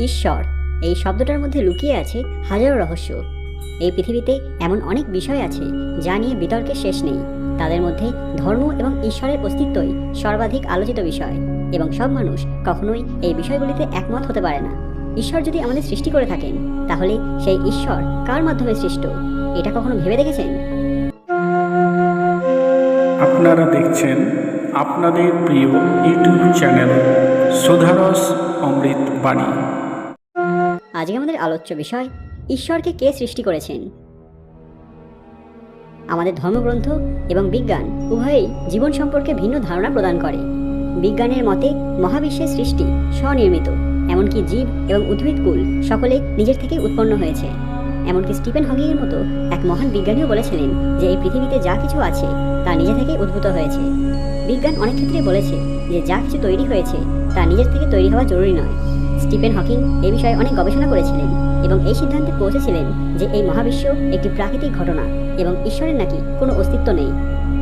ঈশ্বর। এই শব্দটার মধ্যে লুকিয়ে আছে হাজারো রহস্য। এই পৃথিবীতে এমন অনেক বিষয় আছে যা নিয়ে বিতর্কের শেষ নেই। তাদের মধ্যে ধর্ম এবং ঈশ্বরের অস্তিত্বই সর্বাধিক আলোচিত বিষয় এবং সব মানুষ কখনোই এই বিষয়গুলিতে একমত হতে পারে না। ঈশ্বর যদি আমাদের সৃষ্টি করে থাকেন, তাহলে সেই ঈশ্বর কার মাধ্যমে সৃষ্ট? এটা কখনো ভেবে দেখেছেন? আপনারা দেখছেন আপনাদের প্রিয় ইউটিউব চ্যানেল। আজকে আমাদের আলোচ্য বিষয়, ঈশ্বরকে কে সৃষ্টি করেছেন? আমাদের ধর্মগ্রন্থ এবং বিজ্ঞান উভয়ই জীবন সম্পর্কে ভিন্ন ধারণা প্রদান করে। বিজ্ঞানের মতে মহাবিশ্বের সৃষ্টি স্বনির্মিত, এমনকি জীব এবং উদ্ভিদকুল সকলে নিজের থেকে উৎপন্ন হয়েছে। এমনকি স্টিফেন হকিংয়ের মতো এক মহান বিজ্ঞানীও বলেছিলেন যে এই পৃথিবীতে যা কিছু আছে, তা নিজে থেকে উদ্ভূত হয়েছে। বিজ্ঞান অনেক ক্ষেত্রে বলেছে যে যা কিছু তৈরি হয়েছে, তা নিজের থেকে তৈরি হওয়া জরুরি নয়। স্টিফেন হকিং এই বিষয়ে অনেক গবেষণা করেছিলেন এবং এই সিদ্ধান্তে পৌঁছেছিলেন যে এই মহাবিশ্ব একটি প্রাকৃতিক ঘটনা এবং ঈশ্বরের নাকি কোনো অস্তিত্ব নেই।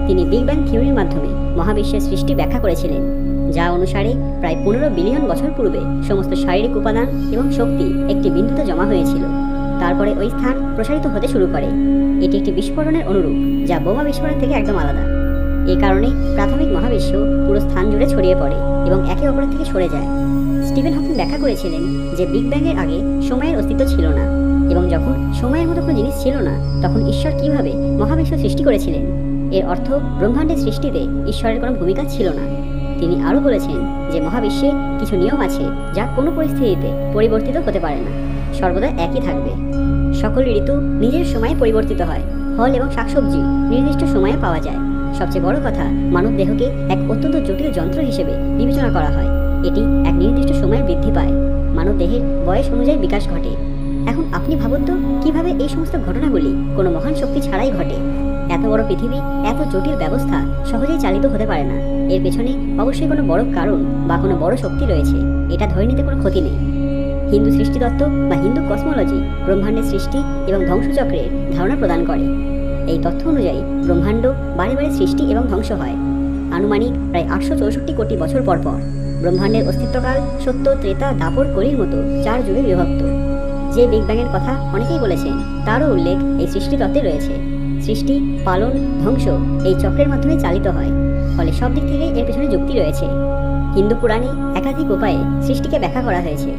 তিনি বিগ ব্যাং থিওরির মাধ্যমে মহাবিশ্বের সৃষ্টি ব্যাখ্যা করেছিলেন, যা অনুসারে প্রায় পনেরো বিলিয়ন বছর পূর্বে সমস্ত শারীরিক উপাদান এবং শক্তি একটি বিন্দুতে জমা হয়েছিল। তারপরে ওই স্থান প্রসারিত হতে শুরু করে। এটি একটি বিস্ফোরণের অনুরূপ, যা বোমা বিস্ফোরণ থেকে একদম আলাদা। এই কারণে প্রাথমিক মহাবিশ্ব পুরো স্থান জুড়ে ছড়িয়ে পড়ে এবং একে অপরের থেকে সরে যায়। স্টিভেন হকিং ব্যাখ্যা করেছিলেন যে বিগ ব্যাংয়ের আগে সময়ের অস্তিত্ব ছিল না এবং যখন সময়ের মতো কোনো জিনিস ছিল না, তখন ঈশ্বর কীভাবে মহাবিশ্ব সৃষ্টি করেছিলেন? এর অর্থ ব্রহ্মাণ্ডের সৃষ্টিতে ঈশ্বরের কোনো ভূমিকা ছিল না। তিনি আরও বলেছেন যে মহাবিশ্বে কিছু নিয়ম আছে যা কোনো পরিস্থিতিতে পরিবর্তিত হতে পারে না। সর্বদা একই থাকবে। সকল ঋতু নিজের সময়ে পরিবর্তিত হয়। ফল এবং শাকসবজি নির্দিষ্ট সময়ে পাওয়া যায়। সবচেয়ে বড় কথা, মানব দেহকে এক অত্যন্ত জটিল যন্ত্র হিসেবে বিবেচনা করা হয়। এটি এক নির্দিষ্ট সময়ে বৃদ্ধি পায়। মানব দেহের বয়স অনুযায়ী বিকাশ ঘটে। এখন আপনি ভাবুন তো, কীভাবে এই সমস্ত ঘটনাগুলি কোনো মহান শক্তি ছাড়াই ঘটে? এত বড় পৃথিবী, এত জটিল ব্যবস্থা সহজেই চালিত হতে পারে না। এর পেছনে অবশ্যই কোনো বড় কারণ বা কোনো বড় শক্তি রয়েছে, এটা ধরে নিতে কোনো ক্ষতি নেই। হিন্দু সৃষ্টিতত্ত্ব বা হিন্দু কসমোলজি ব্রহ্মাণ্ডের সৃষ্টি এবং ধ্বংসচক্রের ধারণা প্রদান করে। এই তথ্য অনুযায়ী, ব্রহ্মাণ্ড বারে বারে সৃষ্টি এবং ধ্বংস হয়। আনুমানিক প্রায় আটশো চৌষট্টি কোটি বছর পর পর, ব্রহ্মাণ্ডের অস্তিত্বকাল সত্য, ত্রেতা, দাপর, কলির মতো চার যুগে বিভক্ত। যে বিগ ব্যাংয়ের কথা অনেকেই বলেছেন, তারও উল্লেখ এই সৃষ্টিতত্ত্বে রয়েছে। সৃষ্টি, পালন, ধ্বংস এই চক্রের মাধ্যমে চালিত হয়। ফলে সব দিক থেকে এর পেছনে যুক্তি রয়েছে। হিন্দু পুরাণে একাধিক উপায়ে সৃষ্টিকে ব্যাখ্যা করা হয়েছে।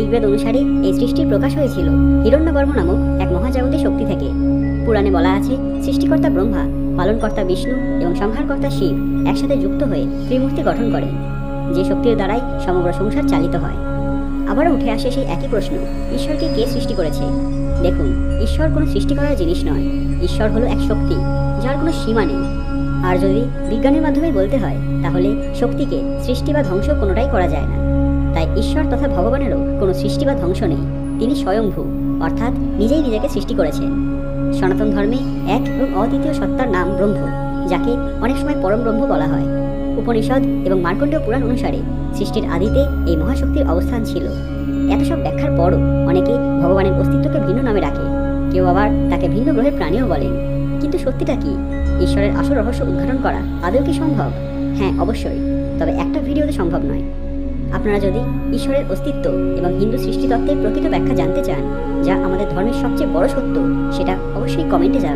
ঋগ্বেদ অনুসারে এই সৃষ্টির প্রকাশ হয়েছিল হিরণ্যগর্ভ নামক এক মহাজাগতিক শক্তি থেকে। পুরাণে বলা আছে, সৃষ্টিকর্তা ব্রহ্মা, পালনকর্তা বিষ্ণু এবং সংহারকর্তা শিব একসাথে যুক্ত হয়ে ত্রিমূর্তি গঠন করে যে শক্তির দ্বারাই সমগ্র সংসার চালিত হয়। আবারও উঠে আসে সেই একই প্রশ্ন। ঈশ্বরকে কে সৃষ্টি করেছে? দেখুন, ঈশ্বর কোনো সৃষ্টি করার জিনিস নয়। ঈশ্বর হলো এক শক্তি, যার কোনো সীমা নেই। আর যদি বিজ্ঞানের মাধ্যমে বলতে হয়, তাহলে শক্তিকে সৃষ্টি বা ধ্বংস কোনোটাই করা যায় না। তাই ঈশ্বর তথা ভগবানেরও কোনো সৃষ্টি বা ধ্বংস নেই। তিনি স্বয়ংভূ অর্থাৎ নিজেই নিজেকে সৃষ্টি করেছেন। সনাতন ধর্মে এক এবং অদ্বিতীয় সত্তার নাম ব্রহ্ম, যাকে অনেক সময় পরম ব্রহ্ম বলা হয়। উপনিষদ এবং মার্কণ্ডেয় পুরাণ অনুসারে সৃষ্টির আদিতে এই মহাশক্তির অবস্থান ছিল। এত সব ব্যাখ্যার পরও অনেকে ভগবানের অস্তিত্বকে ভিন্ন নামে ডাকে। কেউ আবার তাকে ভিন্ন গ্রহের প্রাণীও বলেন কিন্তু সত্যিটা কি? ঈশ্বরের আসল রহস্য উদ্ঘাটন করা আদৌ কি সম্ভব? হ্যাঁ অবশ্যই। তবে একটা ভিডিওতে সম্ভব নয়। আপনারা যদি ঈশ্বরের অস্তিত্ব এবং হিন্দু সৃষ্টিতত্ত্বের প্রকৃত ব্যাখ্যা জানতে চান, যা আমাদের ধর্মের সবচেয়ে বড় সত্য, সেটা অবশ্যই কমেন্টে জানান।